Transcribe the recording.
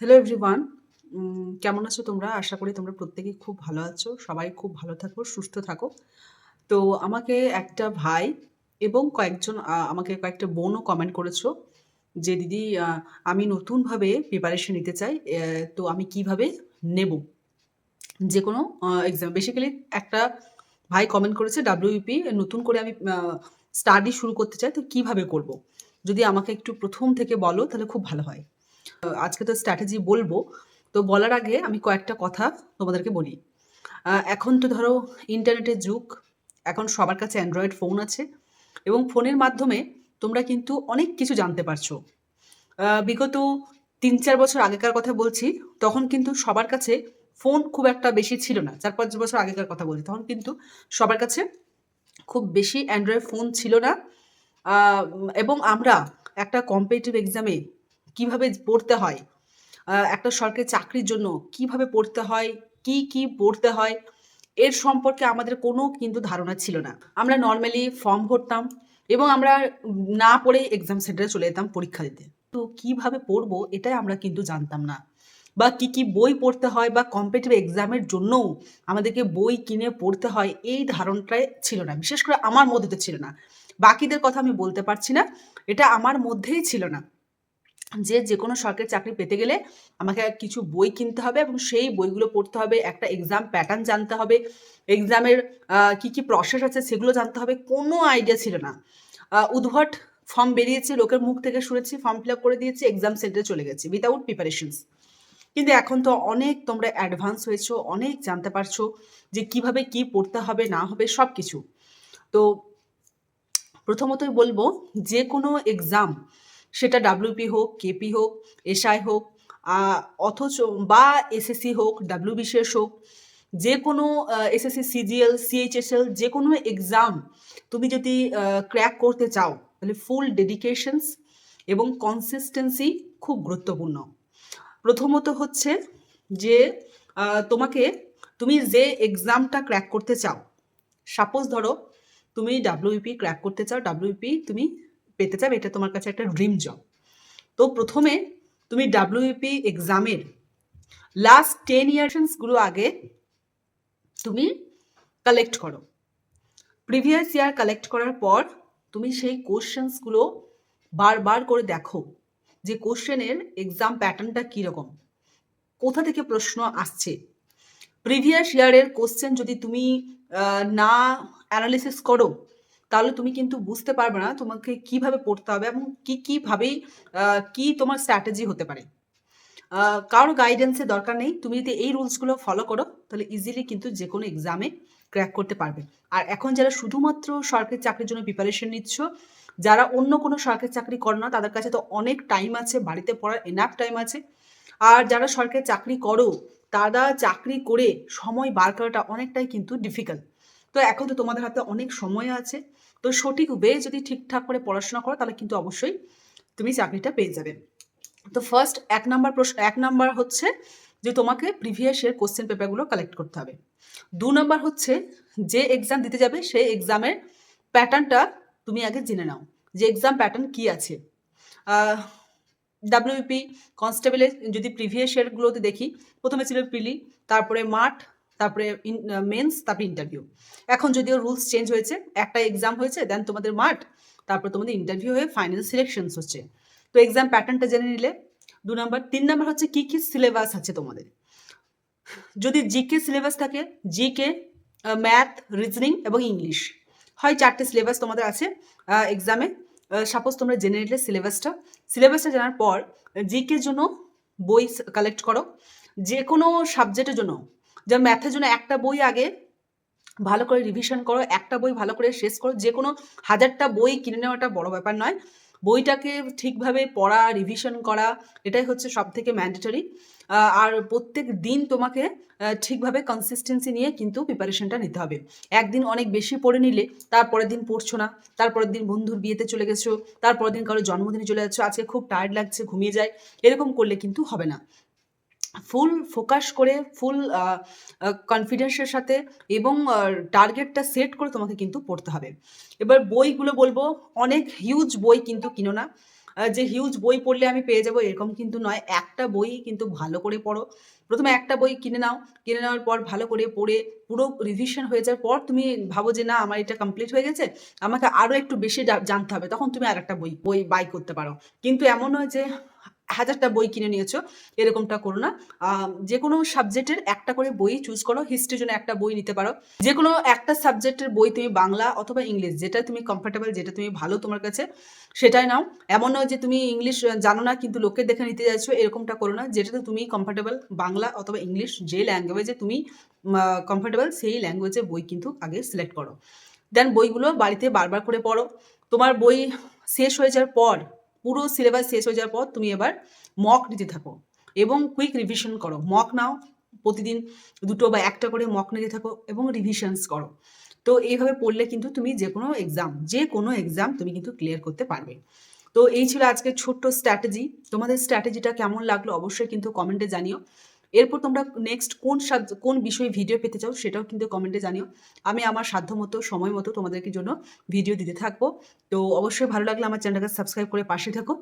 Hello everyone কেমন আছো তোমরা? আশা করি তোমরা প্রত্যেকেই খুব ভালো আছো। সবাই খুব ভালো থাকো, সুস্থ থাকো। তো আমাকে একটা ভাই এবং কয়েকজন আমাকে কয়েকটা বোনও কমেন্ট করেছ যে, দিদি আমি নতুনভাবে প্রিপারেশন নিতে চাই তো আমি কীভাবে নেব? যে কোনো এক্সাম বেসিক্যালি একটা ভাই কমেন্ট করেছে ডাব্লিউপি নতুন করে আমি স্টাডি শুরু করতে চাই, তো কীভাবে করব? যদি আমাকে একটু প্রথম থেকে বলো, তাহলে খুব ভালো হয়। আজকে তো স্ট্র্যাটেজি বলব। তো বলার আগে আমি কয়েকটা কথা তোমাদেরকে বলি। এখন তো ধরো ইন্টারনেটের যুগ, এখন সবার কাছে অ্যান্ড্রয়েড ফোন আছে এবং ফোনের মাধ্যমে তোমরা কিন্তু অনেক কিছু জানতে পারছ। বিগত তিন চার বছর আগেকার কথা বলছি, তখন কিন্তু সবার কাছে ফোন খুব একটা বেশি ছিল না। চার পাঁচ বছর আগেকার কথা বলছি, তখন কিন্তু সবার কাছে খুব বেশি অ্যান্ড্রয়েড ফোন ছিল না। এবং আমরা একটা কম্পিটিটিভ এক্সামে কীভাবে পড়তে হয়? একটা সরকারি চাকরির জন্য কীভাবে পড়তে হয়? কি কি পড়তে হয়? এর সম্পর্কে আমাদের কোনো কিন্তু ধারণা ছিল না। আমরা নর্মালি ফর্ম ভরতাম এবং আমরা না পড়ে এক্সাম সেন্টারে চলে যেতাম পরীক্ষা দিতে। তো কীভাবে পড়ব এটাই আমরা কিন্তু জানতাম না। বা কি কি বই পড়তে হয় বা কম্পিটিটিভ এক্সামের জন্যও আমাদেরকে বই কিনে পড়তে হয় এই ধারণটাই ছিল না। বিশেষ করে আমার মধ্যে তো ছিল না। বাকিদের কথা আমি বলতে পারছি না। এটা আমার মধ্যেই ছিল না। যে যে কোনো সরকারি চাকরি পেতে গেলে আমাকে কিছু বই কিনতে হবে এবং সেই বইগুলো পড়তে হবে, একটা এক্সাম প্যাটার্ন জানতে হবে এক্সামের কি কি প্রসেস আছে সেগুলো জানতে হবে, কোনো আইডিয়া ছিল না। উদ্ভট ফর্ম বেরিয়েছে, লোকের মুখ থেকে শুনেছি ফর্ম ফিল করে দিয়েছি এক্সাম সেন্টারে চলে গেছি উইদাউট প্রিপারেশনস কিন্তু এখন তো অনেক তোমরা অ্যাডভান্স হয়েছো, অনেক জানতে পারছ যে কীভাবে কি পড়তে হবে, না হবে সব কিছু তো প্রথমতই বলব যে কোনো এক্সাম সেটা ডাব্লিউপি হোক কেপি হোক এসআই হোক অথচ বা এসএসসি হোক ডাব্লিউবিসিএস হোক, যে কোনো এসএসসি সিজিএল সিএইচএসএল যে কোনো এক্সাম তুমি যদি ক্র্যাক করতে চাও, তাহলে ফুল ডেডিকেশনস এবং কনসিস্টেন্সি খুব গুরুত্বপূর্ণ। প্রথমত হচ্ছে যে তোমাকে তুমি যে এক্সামটা ক্র্যাক করতে চাও সাপোজ ধরো তুমি ডাব্লিউপি ক্র্যাক করতে চাও ডাব্লিউপি তুমি পেতে চাও এটা তোমার কাছে একটা ড্রিম জব তো প্রথমে তুমি ডাব্লিউপি এক্সামের লাস্ট টেন ইয়ার্সগুলো আগে তুমি কালেক্ট করো। প্রিভিয়াস ইয়ার কালেক্ট করার পর তুমি সেই কোশ্চেন্সগুলো বারবার করে দেখো যে কোশ্চেনের এক্সাম প্যাটার্নটা কীরকম কোথা থেকে প্রশ্ন আসছে? প্রিভিয়াস ইয়ারের কোশ্চেন যদি তুমি না অ্যানালিসিস করো তাহলে তুমি কিন্তু বুঝতে পারবে না তোমাকে কীভাবে পড়তে হবে এবং কি, কিভাবেই কি তোমার স্ট্র্যাটেজি হতে পারে। কারোর গাইডেন্সের দরকার নেই। তুমি যদি এই রুলসগুলো ফলো করো, তাহলে ইজিলি কিন্তু যে কোনো এক্সামে ক্র্যাক করতে পারবে। আর এখন যারা শুধুমাত্র সরকারি চাকরির জন্য প্রিপারেশন নিচ্ছ, যারা অন্য কোনো সরকারি চাকরি করো না, তাদের কাছে তো অনেক টাইম আছে, বাড়িতে পড়ার এনাফ টাইম আছে। আর যারা সরকারি চাকরি করো, তারা চাকরি করে সময় বার করাটা অনেকটাই কিন্তু ডিফিকাল্ট তো এখন তো তোমাদের হাতে অনেক সময় আছে। তো সঠিক ওয়ে যদি ঠিকঠাক করে পড়াশোনা করো, তাহলে কিন্তু অবশ্যই তুমি চাকরিটা পেয়ে যাবে। তো ফার্স্ট এক নাম্বার প্রশ্ন, এক নাম্বার হচ্ছে যে তোমাকে প্রিভিয়াস ইয়ার কোশ্চেন পেপারগুলো কালেক্ট করতে হবে। দু নাম্বার হচ্ছে যে এক্সাম দিতে যাবে, সেই এক্সামের প্যাটার্নটা তুমি আগে জেনে নাও। যে এক্সাম প্যাটার্ন কি আছে? ডাব্লিউপি কনস্টেবলের যদি প্রিভিয়াস ইয়ারগুলোতে দেখি, প্রথমে ছিল প্রিলি তারপরে মাঠ তারপরে মেন্স তারপরে ইন্টারভিউ এখন যদিও রুলস চেঞ্জ হয়েছে, একটা এক্সাম হয়েছে দেন তোমাদের মাঠ, তারপর তোমাদের ইন্টারভিউ হয়ে ফাইনাল সিলেকশনস হচ্ছে। তো এক্সাম প্যাটার্নটা জেনে নিলে, দু নম্বর তিন নম্বর হচ্ছে কি কি সিলেবাস আছে তোমাদের। যদি জিকে সিলেবাস থাকে জিকে ম্যাথ রিজনিং এবং ইংলিশ হয় চারটে সিলেবাস তোমাদের আছে এক্সামে সাপোজ তোমরা জেনে নিলে সিলেবাসটা সিলেবাসটা জানার পর জিকের জন্য বই কালেক্ট করো। যে কোনো সাবজেক্টের জন্য যেমন ম্যাথের জন্য একটা বই আগে ভালো করে রিভিশন করো, একটা বই ভালো করে শেষ করো, যে কোনো হাজারটা বই কিনে নেওয়াটা বড় ব্যাপার নয়। বইটাকে ঠিকভাবে পড়া রিভিশন করা, এটাই হচ্ছে সব থেকে ম্যান্ডেটরি আর প্রত্যেক দিন তোমাকে ঠিকভাবে কনসিস্টেন্সি নিয়ে কিন্তু প্রিপারেশনটা নিতে হবে। একদিন অনেক বেশি পড়ে নিলে তারপরের দিন পড়ছো না, তারপরের দিন বন্ধুর বিয়েতে চলে গেছো, তারপরের দিন কারও জন্মদিনে চলে যাচ্ছ, আজকে খুব টায়ার্ড লাগছে, ঘুমিয়ে যায়, এরকম করলে কিন্তু হবে না। ফুল ফোকাস করে ফুল কনফিডেন্সের সাথে এবং টার্গেটটা সেট করে তোমাকে কিন্তু পড়তে হবে এবার বইগুলো বলব, অনেক হিউজ বই কিন্তু কিনো না যে হিউজ বই পড়লে আমি পেয়ে যাব এরকম কিন্তু নয়। একটা বই কিন্তু ভালো করে পড়ো। প্রথমে একটা বই কিনে নাও। কিনে নেওয়ার পর ভালো করে পড়ে, পুরো রিভিশন হয়ে যাওয়ার পর তুমি ভাবো যে না, আমার এটা কমপ্লিট হয়ে গেছে। আমাকে আরও একটু বেশি জানতে হবে। তখন তুমি আরেকটা বই বই বাই করতে পারো। কিন্তু এমন নয় যে হাজারটা বই কিনে নিয়েছো, এরকমটা করো না। যে কোনো সাবজেক্টের একটা করে বই চুজ করো। হিস্ট্রির জন্য একটা বই নিতে পারো। যেকোনো একটা সাবজেক্টের বই তুমি বাংলা অথবা ইংলিশ যেটা তুমি কমফোর্টেবল যেটা তুমি ভালো তোমার কাছে সেটাই নাও। এমন নয় যে তুমি ইংলিশ জানো না কিন্তু লোকের দেখে নিতে যাচ্ছো এরকমটা করো না। যেটাতে তুমি কমফোর্টেবল বাংলা অথবা ইংলিশ যে ল্যাঙ্গুয়েজে তুমি কমফোর্টেবল সেই ল্যাঙ্গুয়েজে বই কিন্তু আগে সিলেক্ট করো। দেন বইগুলো বাড়িতে বারবার করে পড়ো। তোমার বই শেষ হয়ে যাওয়ার পর, পুরো সিলেবাস শেষ হয়ে যাওয়ার পর তুমি এবার মক নিতে থাকো এবং কুইক রিভিশন করো। মক নাও। প্রতিদিন দুটো বা একটা করে মক নিতে থাকো এবং রিভিশনস করো। তো এইভাবে পড়লে কিন্তু তুমি যে কোনো এক্সাম, যে কোনো এক্সাম তুমি কিন্তু ক্লিয়ার করতে পারবে। তো এই ছিল আজকে ছোট্ট স্ট্র্যাটেজি। তোমাদের স্ট্র্যাটেজিটা কেমন লাগল অবশ্যই কিন্তু কমেন্টে জানিও। এরপর তোমরা নেক্সট কোন কোন বিষয়ে ভিডিও পেতে চাও সেটাও কিন্তু কমেন্টে জানিও। আমি আমার সাধ্য মতো, সময় মতো তোমাদেরকে জন্য ভিডিও দিতে থাকব। তো অবশ্যই ভালো লাগলে আমার চ্যানেলটাকে সাবস্ক্রাইব করে পাশে থেকো।